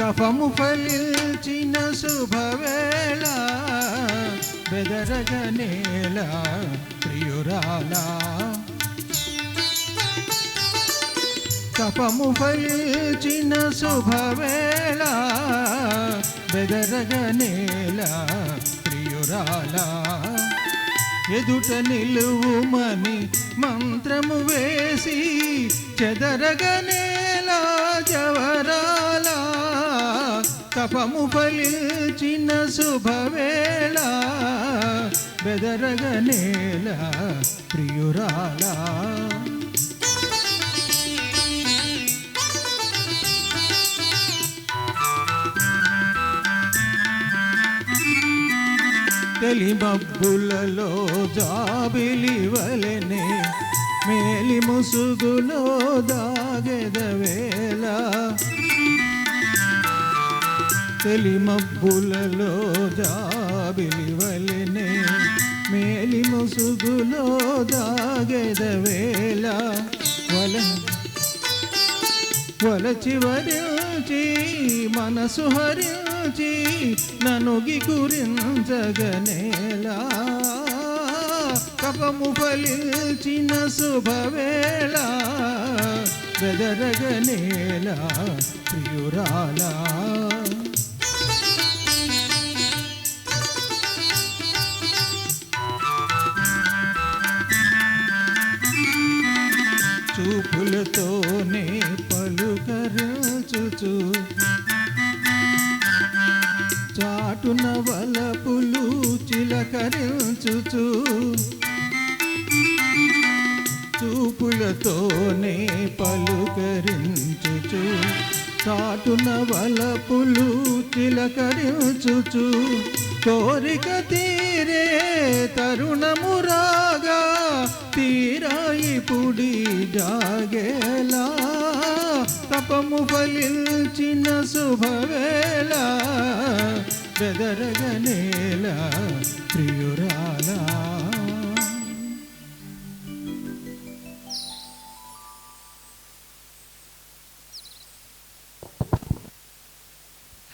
తపము ఫలించిన శుభవేళ బెదరగనేల ప్రియురాలా. తపము ఫలించిన శుభవేళ బెదరగనేల ప్రియురాలా. ఎదుట నిలువుమని మంత్రము వేసి చెదరగనేలా జవరాలా. తపము ఫలిచిన శుభవేళ బెదరగనేల ప్రియురాల. తెలిమబ్బులలో జాబిలి వలెనే మేలి ముసుగులో దాగెదవేళ తెలిమబ్బులలో జాబిలివలెనే మేలి ముసుగులో దాగెదవేళ వల వలచి వరించి మనసు హరించి ననుగి గురించగనేలా కపము ఫలించిన శుభవేళ బెదరగనేలా ప్రియురాలా. చూపులతోనే పలుకరచుచు. చాటున వలపులు చిలకరించుచు. చూపులతోనే పలుకరించుచు. చాటున వలపులు చిలకరించుచు. కోరిక తీరే తరుణము రాగా తీరాయి పుడి జాగేలా. తపము ఫలించిన శుభవేళ బెదరగనేలా ప్రియురాలా.